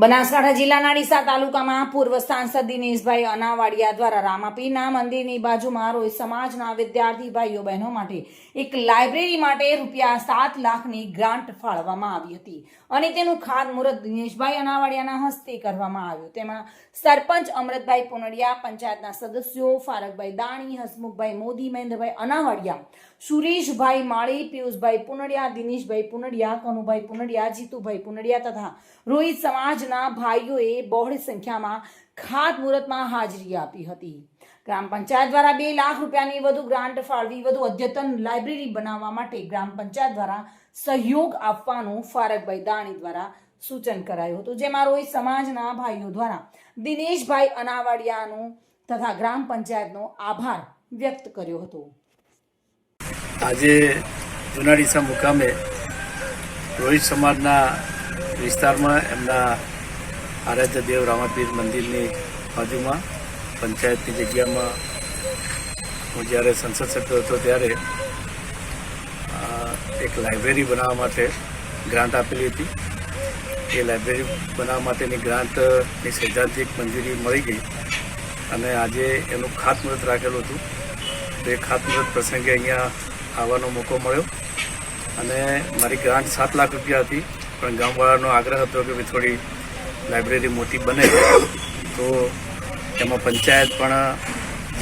બનાસકાંઠા જિલ્લાના ડીસા તાલુકામાં પૂર્વ સાંસદ દિનેશભાઈ અનાવાડિયા દ્વારા રામાપીના મંદિરની બાજુમાં રોય સમાજના વિદ્યાર્થી ભાઈઓ બહેનો માટે એક લાઇબ્રેરી માટે રૂપિયા સાત લાખની ગ્રાન્ટ ફાળવવામાં આવી હતી. અને તેનું ખાતમુહૂર્ત દિનેશભાઈ અનાવાડિયાના હસ્તે કરવામાં આવ્યું. તેમાં સરપંચ અમૃતભાઈ પુનડિયા, પંચાયતના સદસ્યો ફારકભાઈ દાણી, હસમુખભાઈ મોદી, મહેન્દ્રભાઈ અનાવાડિયા, સુરેશભાઈ માળી, પિયુષભાઈ પુનડિયા, દિનેશભાઈ પુનડિયા, કનુભાઈ પુનડિયા, જીતુભાઈ પુનડિયા તથા રોહિત સમાજના ભાઈઓએ બહોળી સંખ્યામાં ખાતમુહૂર્તમાં હાજરી આપી હતી. ગ્રામ પંચાયત દ્વારા બે લાખ રૂપિયાની વધુ ગ્રાન્ટ ફાળવી, વધુ અદ્યતન લાઇબ્રેરી બનાવવા માટે ગ્રામ પંચાયત દ્વારા સહયોગ આપવાનું ફારકભાઈ દાણી દ્વારા સૂચન કરાયું હતું. જેમાં રોહિત સમાજના ભાઈઓ દ્વારા દિનેશભાઈ અનાવાડિયાનો તથા ગ્રામ પંચાયતનો આભાર વ્યક્ત કર્યો હતો. આજે જુનાડીસા મુકામે રોહિત સમાજના વિસ્તારમાં એમના આરાધ્ય દેવ રામાપીર મંદિરની બાજુમાં, પંચાયતની જગ્યામાં હું જ્યારે સંસદ સભ્ય હતો ત્યારે એક લાઇબ્રેરી બનાવવા માટે ગ્રાન્ટ આપેલી હતી. એ લાઇબ્રેરી બનાવવા માટેની ગ્રાન્ટની સૈદ્ધાંતિક મંજૂરી મળી ગઈ અને આજે એનું ખાતમુહૂર્ત રાખેલું હતું. તો એ ખાતમુહૂર્ત પ્રસંગે અહીંયા આવવાનો મોકો મળ્યો અને મારી ગ્રાન્ટ સાત લાખ રૂપિયા હતી. પણ ગામવાળાનો આગ્રહ હતો કે થોડી લાઇબ્રેરી મોટી બને તો એમાં પંચાયત પણ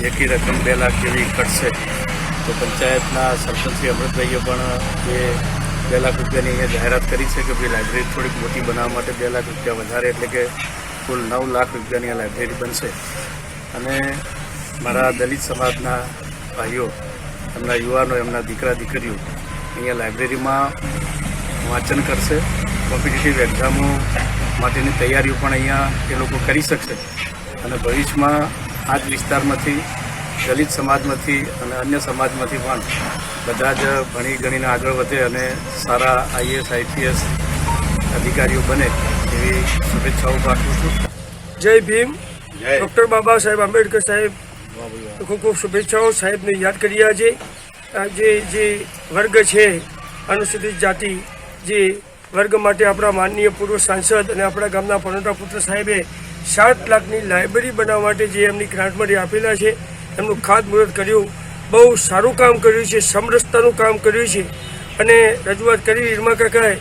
જેટલી રકમ બે લાખ જેવી કટશે, તો પંચાયતના સરપંચ શ્રી અમૃતભાઈએ પણ એ બે લાખ રૂપિયાની અહીંયા જાહેરાત કરી છે કે ભાઈ લાઇબ્રેરી થોડીક મોટી બનાવવા માટે બે લાખ રૂપિયા વધારે, એટલે કે કુલ નવ લાખ રૂપિયાની આ લાઇબ્રેરી બનશે. અને મારા દલિત સમાજના ભાઈઓ, એમના યુવાનો, એમના દીકરા, દીકરીઓ, અહીંયા લાઇબ્રેરીમાં વાંચન કરશે, કોમ્પિટિટિવ એક્ઝામો માટેની તૈયારીઓ પણ અહીંયા એ લોકો કરી શકશે. અને ભવિષ્યમાં આ જ વિસ્તારમાંથી દલિત સમાજમાંથી અને અન્ય સમાજમાંથી પણ બધા જ ભણી ગણીને આગળ વધે અને સારા આઈએસ આઈપીએસ અધિકારીઓ બને એવી શુભેચ્છાઓ પાઠવું છું. જય ભીમ. ડૉક્ટર બાબા સાહેબ આંબેડકર સાહેબ ખૂબ ખૂબ શુભેચ્છાઓ. સાહેબને યાદ કરી આજે. જે જે વર્ગ છે અનુસૂચિત જાતિ જે વર્ગ માટે આપણા માનનીય પૂર્વ સાંસદ અને આપણા ગામના પનોટા પુત્ર સાહેબે સાત લાખની લાઇબ્રેરી બનાવવા માટે જે એમની ગ્રાન્ટમાંથી આપેલા છે, એમનું ખાતમુહૂર્ત કર્યું. બહુ સારું કામ કર્યું છે, સમરસતાનું કામ કર્યું છે. અને રજૂઆત કરી ઈરમા કાકાએ,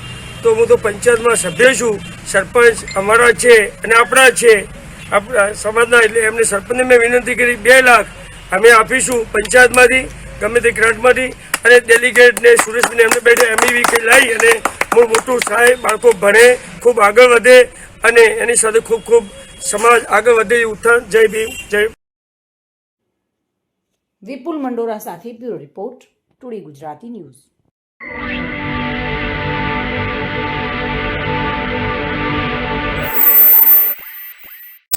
તો હું તો પંચાયતમાં સભ્ય છું, સરપંચ અમારા છે અને આપણા છે. આપણા સમાજના એટલે એમને સરપંચને મેં વિનંતી કરી, બે લાખ અમે આપીશું પંચાયતમાંથી, ગમે તે ગ્રાન્ટમાંથી. અને ડેલિગેટને સુરેશભાઈને એમને બેઠે એમઈવી કે લઈ અને મૂળ મોટું થાય બાળકો ભણે, ખૂબ આગળ વધે અને એની સાથે ખૂબ ખૂબ સમાજ આગળ વધે ઉત્થાન. જય ભીમ, જય વિપુલ મંડોરા સાથે bureau report, today Gujarati news.